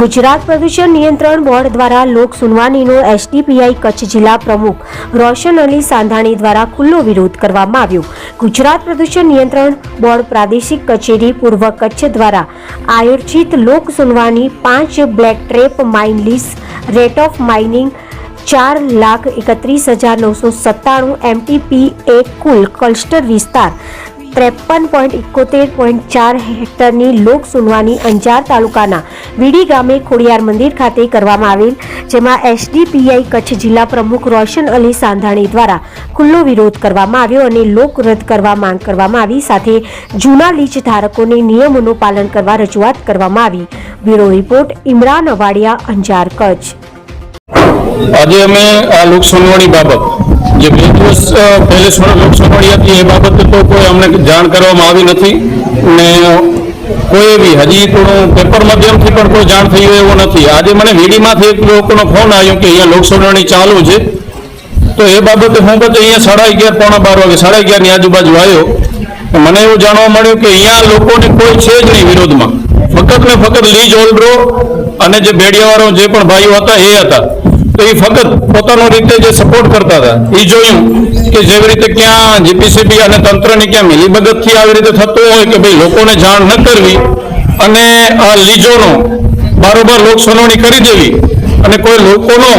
ગુજરાત પ્રદૂષણ નિયંત્રણ બોર્ડ દ્વારા લોક સુનવાનીનો એસડીપીઆઈ કચ્છ જિલ્લા પ્રમુખ રોશન અલી સાંધાણી દ્વારા ખુલ્લો વિરોધ કરવામાં આવ્યો. ગુજરાત પ્રદૂષણ નિયંત્રણ બોર્ડ પ્રાદેશિક કચેરી પૂર્વ કચ્છ દ્વારા આયોજિત લોક સુનવાની પાંચ black trap mine lease rate of mining ચાર લાખ એકત્રીસ હજાર નવસો સત્તાણું એમટીપી એ કુલ ક્લસ્ટર વિસ્તાર ત્રેપન પોઈન્ટ ઇકોતેર પોઈન્ટ ચાર હેક્ટરની લોક સુનવાની અંજાર તાલુકાના વીડી ગામે ખોડિયાર મંદિર ખાતે કરવામાં આવેલ, જેમાં એસડીપીઆઈ કચ્છ જિલ્લા પ્રમુખ રોશન અલી સાંધાણી દ્વારા ખુલ્લો વિરોધ કરવામાં આવ્યો અને લોક રદ કરવા માંગ કરવામાં આવી, સાથે જૂના લીચ ધારકોને નિયમોનું પાલન કરવા રજૂઆત કરવામાં આવી. Bureau report, Imran Awadiya, Anjar Kutch. આજે અમે આ લોક સુનવણી બાબત જે બે દિવસ પહેલે સુન- લોક હતી, એ બાબતે તો કોઈ અમને જાણ કરવામાં આવી નથી. ને કોઈ એવી હજી પણ પેપર માધ્યમથી પણ કોઈ જાણ થઈ હોય એવો નથી. આજે મને વીડીમાંથી એક લોકોનો ફોન આવ્યો કે અહીંયા લોકસભાની ચાલુ છે. તો એ બાબતે હું પછી અહીંયા સાડા અગિયાર, પોણા બાર વાગે, સાડા અગિયારની આજુબાજુ આવ્યો. મને એવું જાણવા મળ્યું કે અહીંયા લોકોને કોઈ છે જ નહીં વિરોધમાં. ફક્ત ને ફક્ત લીજ હોલ્ડરો અને જે બેડિયાવાળો જે પણ ભાઈઓ હતા, એ હતા. તો એ ફક્ત પોતાનો રીતે જે સપોર્ટ કરતા હતા એ જોયું કે જેવી રીતે ક્યાં જીપીસીબી અને તંત્રની ક્યાં મિલીભગતથી આવી રીતે થતું હોય કે ભાઈ લોકોને જાણ ન કરવી અને આ લીજોનો બારોબાર લોક સુનાવણી કરી દેવી અને કોઈ લોકોનો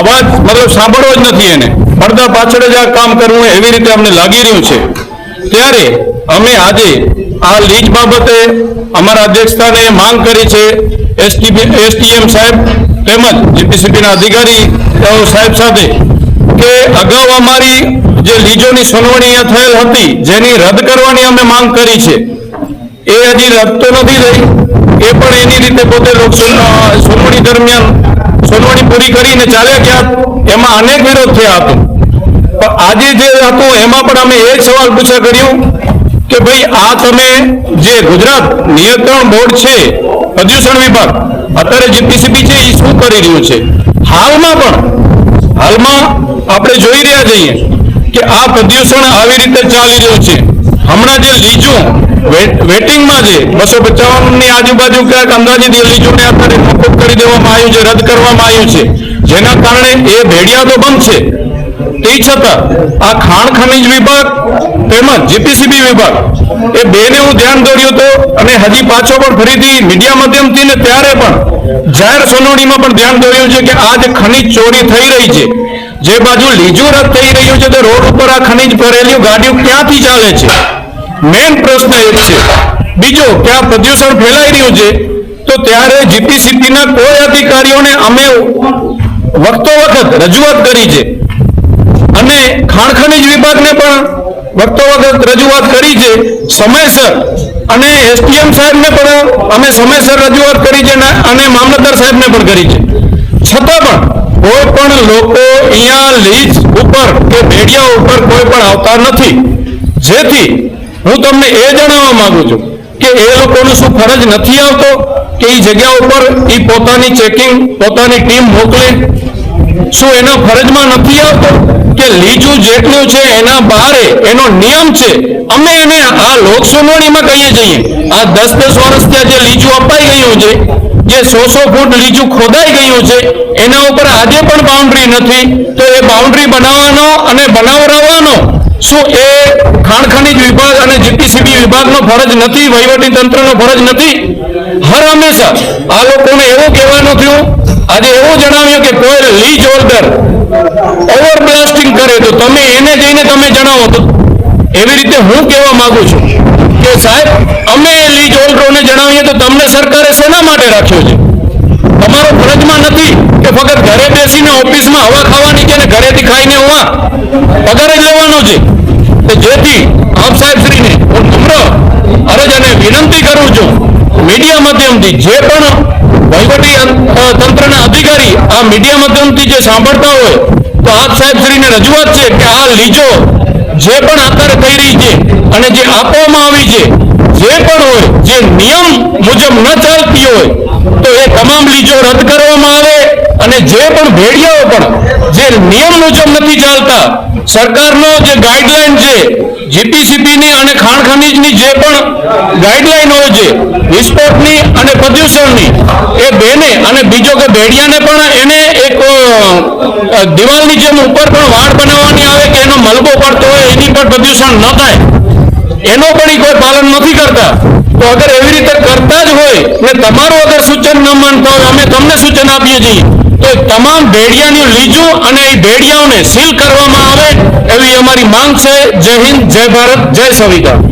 અવાજ મતલબ સાંભળવો જ નથી એને. પડદા પાછળ જ આ કામ કરવું એવી રીતે અમને લાગી રહ્યું છે. ત્યારે અમે આજે આ લીજ બાબતે અમારા અધ્યક્ષતાને માંગ કરી છે. એસટીએમ સાહેબ તેમજ જીપીસીબીના અધિકારી સાહેબ સાથે કે અગાઉ અમારી જે લીજોની સુનાવણી થયેલ હતી, જેની રદ કરવાની અમે માંગ કરી છે, એ હજી રદ તો નથી થઈ. એ પણ એની રીતે પોતે સુનાવણી દરમિયાન સુનાવણી પૂરી કરીને ચાલ્યા ગયા. એમાં અનેક વિરોધ થયા હતો. પણ આજે જે હતું, એમાં પણ અમે એક સવાલ પૂછા કર્યું કે ભાઈ, આ તમે જે ગુજરાત નિયંત્રણ બોર્ડ છે પ્રદૂષણ વિભાગ. અત્યારે જીપીસીબી છે એ શું કરી રહ્યું છે? હાલમાં પણ, હાલમાં આપણે જોઈ રહ્યા છીએ કે આ પ્રદૂષણ આવી રીતે ચાલી રહ્યું છે. હમણાં જે લીજું વેટિંગમાં જે બસો પચાવનની આજુબાજુ ક્યાંક અંદાજિત એ લીજુને અત્યારે મોકૂફ કરી દેવામાં આવ્યું છે, રદ કરવામાં આવ્યું છે. જેના કારણે એ ભેડિયા તો બંધ છે. તે છતાં આ ખાણ ખનિજ વિભાગ તેમજ જીપીસીબી વિભાગ એ બેને હું ધ્યાન દોર્યું હતું અને હજી પાછો પણ ફરીથી મીડિયા માધ્યમથી ને ત્યારે પણ જાહેર સુનાવણીમાં પણ ધ્યાન દોર્યું છે કે આ જે ખનિજ ચોરી થઈ રહી છે, જે બાજુ લીજું રદ થઈ રહ્યું છે, તે રોડ ઉપર આ ખનિજ ભરેલી ગાડીઓ ક્યાંથી ચાલે છે? મેઇન પ્રશ્ન એ છે. બીજો કે આ પ્રદૂષણ ફેલાઈ રહ્યું છે, તો ત્યારે જીપીસીબીના કોઈ અધિકારીઓને અમે વખતો વખત રજૂઆત કરી છે. અને ખાણ ખનિજ વિભાગને પણ વખતો વખત રજૂઆત કરી છે. સમયસર અને એસટીએમ સાહેબને પણ અમે સમયસર રજૂઆત કરી છે અને મામલતદાર સાહેબને પણ કરી છે. છતાં પણ કોઈ પણ લોકો અહીંયા લીજ ઉપર કે ભેડિયા ઉપર કોઈ પણ આવતા નથી. જેથી હું તમને એ જણાવવા માંગુ છું કે એ લોકોનું શું ફરજ નથી આવતો કે એ જગ્યા ઉપર એ પોતાની ચેકિંગ, પોતાની ટીમ મોકલે? શું એના ફરજમાં નથી આવતો? કે લીજું જેટલું છે એના બારે એનો નિયમ છે. અમે એને આ લોક સુનાવણીમાં કહીએ છીએ. આ દસ દસ વર્ષ ત્યાં જે લીજું અપાઈ ગયું છે, જે સો સો ફૂટ લીજું ખોદાઈ ગયું છે, એના ઉપર આજે પણ બાઉન્ડ્રી નથી. તો એ બાઉન્ડ્રી બનાવવાનો અને બનાવરાવવાનો શું એ ખાણ ખનિજ વિભાગ અને જીપીસીબી વિભાગનો ફરજ નથી વહીવટી તંત્રનો ફરજ નથી? હર હંમેશા આ લોકોને એવું કહેવાનું થયું. આજે એવું જણાવ્યું કે કોઈ લીજ હોલ્ડર ઓવર બ્લાસ્ટિંગ કરે તો તમે એને જઈને તમે જણાવો તો એવી રીતે હું કહેવા માંગુ છું કે સાહેબ, અમે લીજ હોલ્ડરોને જણાવીએ તો તમને સરકારે શેના માટે રાખ્યો છે? તમારો ફરજમાં નથી કે ફક્ત ઘરે બેસીને ઓફિસમાં હવા ખાવાની છે ને ઘરેથી ખાઈને હવા. પગાર જ લેવાનો છે. તો જેથી આપ સાહેબ શ્રીને હું નમ્ર, અરજ અને વિનંતી કરું છું મીડિયા માધ્યમથી જે પણ વહીવટી તંત્રના અધિકારી આ મીડિયા માધ્યમથી જે સાંભળતા હોય તો આપ સાહેબશ્રીને રજૂઆત છે કે આ લીજો જે પણ આકાર થઈ રહી છે અને જે આપવામાં આવી છે, જે પણ હોય, જે નિયમ મુજબ ન ચાલતી હોય, તો એ તમામ લીજો રદ કરવામાં આવે અને જે પણ ભેડિયાઓ પણ જે નિયમ મુજબ નથી ચાલતા સરકારનો જે ગાઈડલાઈન છે જીપીસીપીની અને ખાણ ખનીજની જે પણ ગાઈડલાઈન છે, વિસ્ફોટની અને પ્રદૂષણની, એ બેને અને બીજો કે ભેડિયાને પણ એને એક દિવાલની જેમ ઉપર પણ વાડ બનાવવાની આવે કે એનો મલબો પડતો હોય, એની પણ પ્રદૂષણ ન થાય. એનો પણ કોઈ પાલન નથી કરતા. તો અગર એવી રીતે કરતા જ હોય ને તમારું અગર સૂચન ન માનતા હોય, અમે તમને સૂચન આપીએ છીએ, તો તમામ ભેડિયાની લીજું અને એ ભેડિયાઓને સીલ કરવામાં આવે એવી અમારી માંગ છે. જય હિન્દ, જય ભારત, જય સંવિધાન